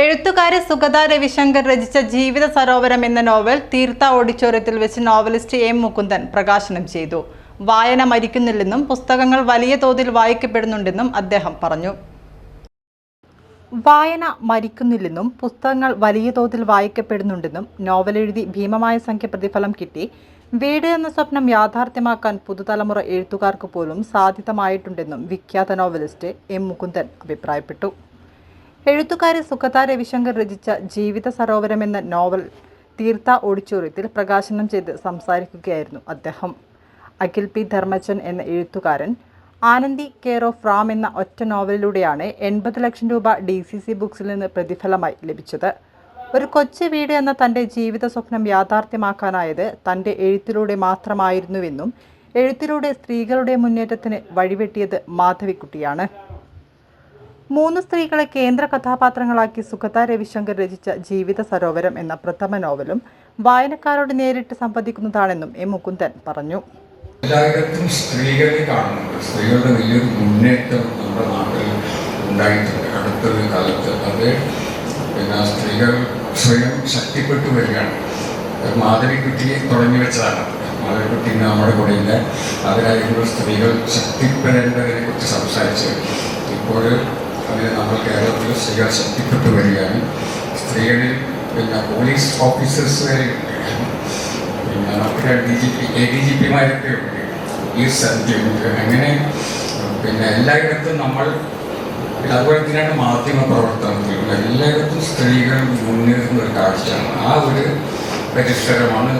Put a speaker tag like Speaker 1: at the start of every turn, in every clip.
Speaker 1: എഴുത്തുകാരി സുഗത രവിശങ്കർ രചിച്ച ജീവിത സരോവരം എന്ന നോവൽ തീർത്ഥ ഓഡിറ്റോറിയത്തിൽ വെച്ച് നോവലിസ്റ്റ് എം മുകുന്ദൻ പ്രകാശനം ചെയ്തു. വായന മരിക്കുന്നില്ലെന്നും പുസ്തകങ്ങൾ വലിയ തോതിൽ വായിക്കപ്പെടുന്നുണ്ടെന്നും അദ്ദേഹം പറഞ്ഞു. വായന മരിക്കുന്നില്ലെന്നും പുസ്തകങ്ങൾ വലിയ തോതിൽ വായിക്കപ്പെടുന്നുണ്ടെന്നും നോവൽ എഴുതി ഭീമമായ സംഖ്യ പ്രതിഫലം കിട്ടി. വീട് എന്ന സ്വപ്നം യാഥാർത്ഥ്യമാക്കാൻ പുതുതലമുറ എഴുത്തുകാർക്ക് പോലും സാധ്യതമായിട്ടുണ്ടെന്നും വിഖ്യാത നോവലിസ്റ്റ് എം മുകുന്ദൻ അഭിപ്രായപ്പെട്ടു. എഴുത്തുകാരി സുഖതാ രവിശങ്കർ രചിച്ച ജീവിത സരോവരം എന്ന നോവൽ തീർത്ഥ ഓഡിറ്റോറിയത്തിൽ പ്രകാശനം ചെയ്ത് സംസാരിക്കുകയായിരുന്നു അദ്ദേഹം. അഖിൽ പി. ധർമ്മച്ചൻ എന്ന എഴുത്തുകാരൻ ആനന്ദി കെയർ ഓഫ് റാം എന്ന ഒറ്റ നോവലിലൂടെയാണ് എൺപത് ലക്ഷം രൂപ ഡി സി സി ബുക്സിൽ നിന്ന് പ്രതിഫലമായി ലഭിച്ചത്. ഒരു കൊച്ചു വീട് എന്ന തന്റെ ജീവിത സ്വപ്നം യാഥാർത്ഥ്യമാക്കാനായത് തന്റെ എഴുത്തിലൂടെ മാത്രമായിരുന്നുവെന്നും എഴുത്തിലൂടെ സ്ത്രീകളുടെ മുന്നേറ്റത്തിന് വഴിവെട്ടിയത് മാധവിക്കുട്ടിയാണ്. മൂന്ന് സ്ത്രീകളെ കേന്ദ്ര കഥാപാത്രങ്ങളാക്കി സുഗത രവിശങ്കർ രചിച്ച ജീവിത സരോവരം എന്ന പ്രഥമ നോവലും വായനക്കാരോട് നേരിട്ട് സംവദിക്കുന്നതാണെന്നും എം മുകുന്ദൻ പറഞ്ഞു.
Speaker 2: എല്ലായിടത്തും സ്ത്രീകളെ കാണുന്നുണ്ട്. സ്ത്രീകളുടെ വലിയൊരു മുന്നേറ്റം നമ്മുടെ നാട്ടിൽ ഉണ്ടായിട്ടുണ്ട്. അടുത്തൊരു കാലത്ത്. അത് പിന്നെ സ്ത്രീകൾ സ്വയം ശക്തിപ്പെട്ടു വരികയാണ്. മാധവിക്കുട്ടിയെ മാധവിക്കുട്ടി തുടങ്ങി വെച്ചതാണ്. മാധവിക്കുട്ടി നമ്മുടെ കൂടെ ഇല്ല അതിനായിരുന്നു സ്ത്രീകൾ ശക്തിപ്പെടേണ്ടതിനെ കുറിച്ച് സംസാരിച്ച് ഇപ്പോൾ അതിന് നമ്മൾ കേരളത്തിൽ സ്ത്രീകൾ ശക്തിപ്പെട്ടു വരികയാണ്. സ്ത്രീകളിൽ പിന്നെ പോലീസ് ഓഫീസേഴ്സ് വരെ പിന്നെ നമുക്ക് D G P A D G പിമാരൊക്കെ ഉണ്ട് ഈ സദ്യയുണ്ട് അങ്ങനെ പിന്നെ എല്ലായിടത്തും നമ്മൾ അതുപോലെ തന്നെയാണ് മാധ്യമ പ്രവർത്തനത്തിലും. എല്ലായിടത്തും സ്ത്രീകൾ മുന്നേറുന്ന ഒരു കാഴ്ചയാണ്. ആ ഒരു പരിസരമാണ്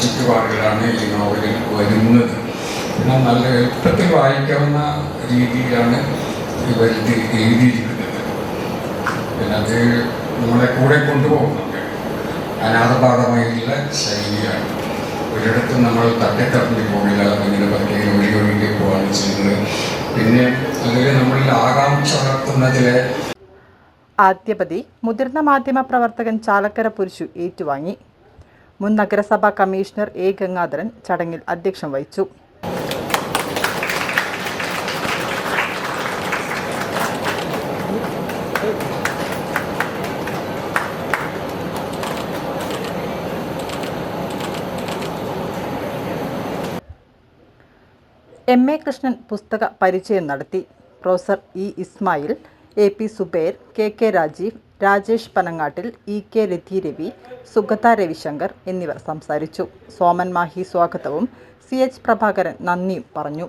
Speaker 2: ചുറ്റുപാടുകളാണ് ഈ നോവലിൽ വരുന്നത്. പിന്നെ നല്ല എളുപ്പത്തിൽ വായിക്കാവുന്ന രീതിയിലാണ് ഇവരിത് എഴുതിയിരിക്കുന്നത്. പിന്നെ അത് നമ്മളെ കൂടെ കൊണ്ടുപോകുന്നുണ്ട് അനാഥപാഠമായിട്ടുള്ള ശൈലിയാണ്. ഒരിടത്തും നമ്മൾ തട്ടിത്തറഞ്ഞു പോകില്ല. ഇങ്ങനെ പതുക്കെ ഒഴുകി ഒഴുകി ചെയ്യുന്നത്. പിന്നെ അതിൽ നമ്മളിൽ ആകാംക്ഷ വളർത്തുന്നതിലെ
Speaker 1: ആദ്യപതി മുതിർന്ന മാധ്യമ പ്രവർത്തകൻ ചാലക്കര പുരുഷു ഏറ്റുവാങ്ങി. മുൻ നഗരസഭാ കമ്മീഷണർ എ ഗംഗാധരൻ ചടങ്ങിൽ അധ്യക്ഷം വഹിച്ചു. എം എ കൃഷ്ണൻ പുസ്തക പരിചയം നടത്തി. Professor E Ismail A P Subair K K Rajeev Rajesh Panangattil E K Rathi Ravi Sugatha Ravishankar എന്നിവർ സംസാരിച്ചു. സോമൻ മാഹി സ്വാഗതവും സി എച്ച് പ്രഭാകരൻ നന്ദിയും പറഞ്ഞു.